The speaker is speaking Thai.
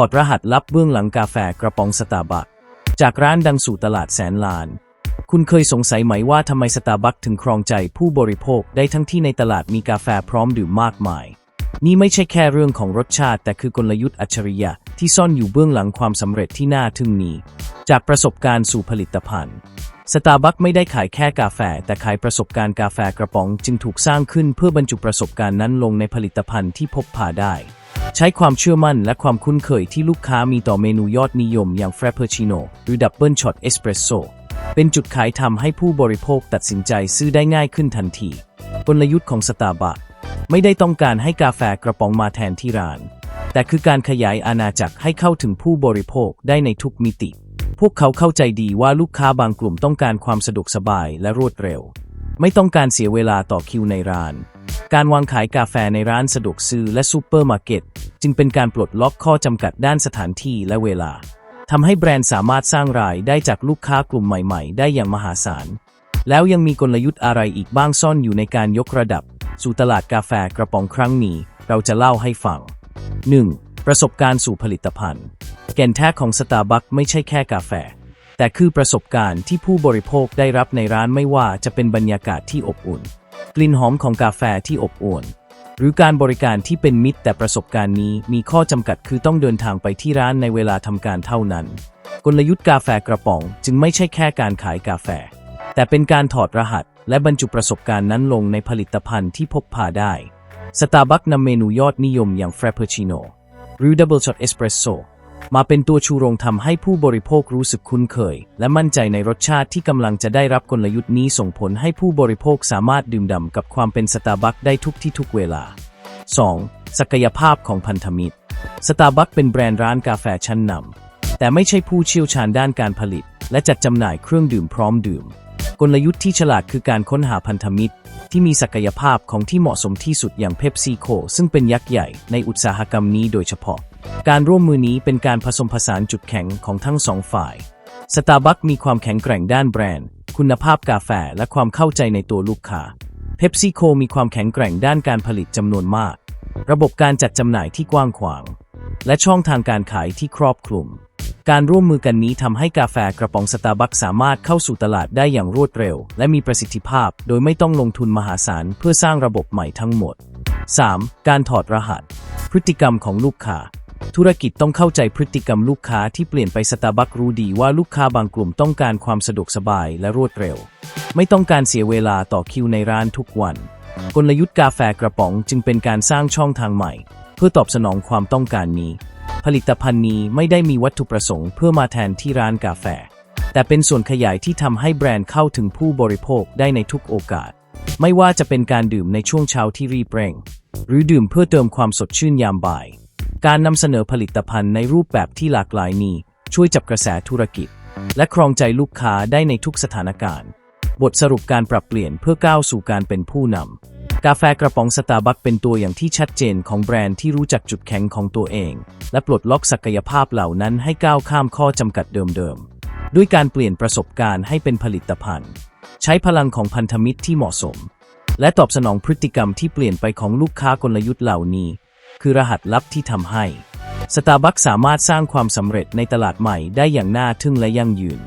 อดรหัสลับเบื้องหลังกาแฟกระป๋องสตาร์บัคจากร้านดังสู่ตลาดแสนล้าน คุณเคยสงสัยไหมว่าทำไมสตาร์บัคถึงครองใจผู้บริโภคได้ทั้งที่ในตลาดมีกาแฟพร้อมดื่มมากมาย นี่ไม่ใช่แค่เรื่องของรสชาติ แต่คือกลยุทธ์อัจฉริยะที่ซ่อนอยู่เบื้องหลังความสำเร็จที่น่าทึ่งนี้ จากประสบการณ์สู่ผลิตภัณฑ์สตาร์บัคไม่ได้ขายแค่กาแฟ แต่ขายประสบการณ์กาแฟกระป๋องจึงถูกสร้างขึ้นเพื่อบรรจุประสบการณ์นั้นลงในผลิตภัณฑ์ที่พกพาได้ ใช้ความเชื่อมั่นและความคุ้นเคยที่ลูกค้ามีต่อเมนูยอดนิยมอย่างเฟรเพอร์ชิโนหรือดับเบิลช็อตเอสเปรสโซเป็นจุดขายทำให้ผู้บริโภคตัดสินใจซื้อได้ง่ายขึ้นทันที กลยุทธ์ของสตาร์บัคไม่ได้ต้องการให้กาแฟกระป๋องมาแทนที่ร้าน แต่คือการขยายอาณาจักรให้เข้าถึงผู้บริโภคได้ในทุกมิติ พวกเขาเข้าใจดีว่าลูกค้าบางกลุ่มต้องการความสะดวกสบายและรวดเร็ว ไม่ต้องการเสียเวลาต่อคิวในร้าน การวางขายกาแฟในร้านสะดวกซื้อและซูเปอร์มาร์เก็ตจึงเป็นการปลดล็อกข้อจำกัดด้านสถานที่และเวลาทำให้แบรนด์สามารถสร้างรายได้จากลูกค้ากลุ่มใหม่ๆ ได้อย่างมหาศาล แล้วยังมีกลยุทธ์อะไรอีกบ้างซ่อนอยู่ในการยกระดับ สู่ตลาดกาแฟกระป๋องครั้งนี้ เราจะเล่าให้ฟัง 1. ประสบการณ์สู่ผลิตภัณฑ์ แก่นแท้ของสตาร์บัคไม่ใช่แค่กาแฟ แต่คือประสบการณ์ที่ผู้บริโภคได้รับในร้านไม่ว่าจะเป็นบรรยากาศที่อบอุ่น กลิ่นหอมของกาแฟที่อบอวลหรือการบริการที่เป็นมิตรแต่ประสบการณ์นี้มีข้อจำกัดคือต้องเดินทางไปที่ร้านในเวลาทำการเท่านั้น กลยุทธ์กาแฟกระป๋องจึงไม่ใช่แค่การขายกาแฟ แต่เป็นการถอดรหัส และบรรจุประสบการณ์นั้นลงในผลิตภัณฑ์ที่พกพาได้สตาร์บัคนำเมนูยอดนิยมอย่างเฟรเพอร์ชิโนหรือดับเบิลช็อตเอสเปรสโซ มาเป็นตัวชูโรงทำให้ผู้บริโภครู้สึกคุ้นเคย และมั่นใจในรสชาติที่กำลังจะได้รับกลยุทธ์นี้ส่งผลให้ผู้บริโภคสามารถดื่มด่ำกับความเป็นสตาร์บัคได้ทุกที่ทุกเวลา 2. ศักยภาพของพันธมิตรสตาร์บัคเป็นแบรนด์ร้านกาแฟชั้นนำแต่ไม่ใช่ผู้เชี่ยวชาญด้านการผลิต และจัดจำหน่ายเครื่องดื่มพร้อมดื่ม กลยุทธ์ที่ฉลาดคือการค้นหาพันธมิตร ที่มีศักยภาพของที่เหมาะสมที่สุดอย่างเพปซีโคซึ่งเป็นยักษ์ใหญ่ในอุตสาหกรรมนี้โดยเฉพาะ การร่วมมือนี้เป็นการผสมผสานจุดแข็งของทั้งสองฝ่ายสตาร์บัคมีความแข็งแกร่งด้านแบรนด์ คุณภาพกาแฟและความเข้าใจในตัวลูกค้าเพปซี่โคมีความแข็งแกร่งด้านการผลิตจำนวนมาก ระบบการจัดจำหน่ายที่กว้างขวาง และช่องทางการขายที่ครอบคลุม การร่วมมือกันนี้ทำให้กาแฟกระป๋องสตาร์บัคสามารถเข้าสู่ตลาดได้อย่างรวดเร็ว และมีประสิทธิภาพ โดยไม่ต้องลงทุนมหาศาลเพื่อสร้างระบบใหม่ทั้งหมด 3. การถอดรหัส พฤติกรรมของลูกค้า ธุรกิจต้องเข้าใจพฤติกรรมลูกค้าที่เปลี่ยนไปสตาร์บัครู้ดีว่าลูกค้าบางกลุ่มต้องการความสะดวกสบายและรวดเร็ว ไม่ต้องการเสียเวลาต่อคิวในร้านทุกวัน กลยุทธ์กาแฟกระป๋องจึงเป็นการสร้างช่องทางใหม่ เพื่อตอบสนองความต้องการนี้ ผลิตภัณฑ์นี้ไม่ได้มีวัตถุประสงค์เพื่อมาแทนที่ร้านกาแฟ แต่เป็นส่วนขยายที่ทำให้แบรนด์เข้าถึงผู้บริโภคได้ในทุกโอกาส ไม่ว่าจะเป็นการดื่มในช่วงเช้าที่รีบเร่ง หรือดื่มเพื่อเติมความสดชื่นยามบ่าย การนำเสนอผลิตภัณฑ์ในรูปแบบที่หลากหลายนี้ ช่วยจับกระแสธุรกิจ และครองใจลูกค้าได้ในทุกสถานการณ์ บทสรุปการปรับเปลี่ยนเพื่อก้าวสู่การเป็นผู้นำ กาแฟกระป๋องสตาร์บัคเป็นตัวอย่างที่ชัดเจนของแบรนด์ที่รู้จักจุดแข็งของตัวเอง และปลดล็อกศักยภาพเหล่านั้นให้ก้าวข้ามข้อจำกัดเดิมๆ ด้วยการเปลี่ยนประสบการณ์ให้เป็นผลิตภัณฑ์ ใช้พลังของพันธมิตรที่เหมาะสม และตอบสนองพฤติกรรมที่เปลี่ยนไปของลูกค้ากลยุทธ์เหล่านี้ คือรหัสลับที่ทำให้สตาร์บัคสามารถสร้างความสำเร็จในตลาดใหม่ได้อย่างน่าทึ่งและยั่งยืน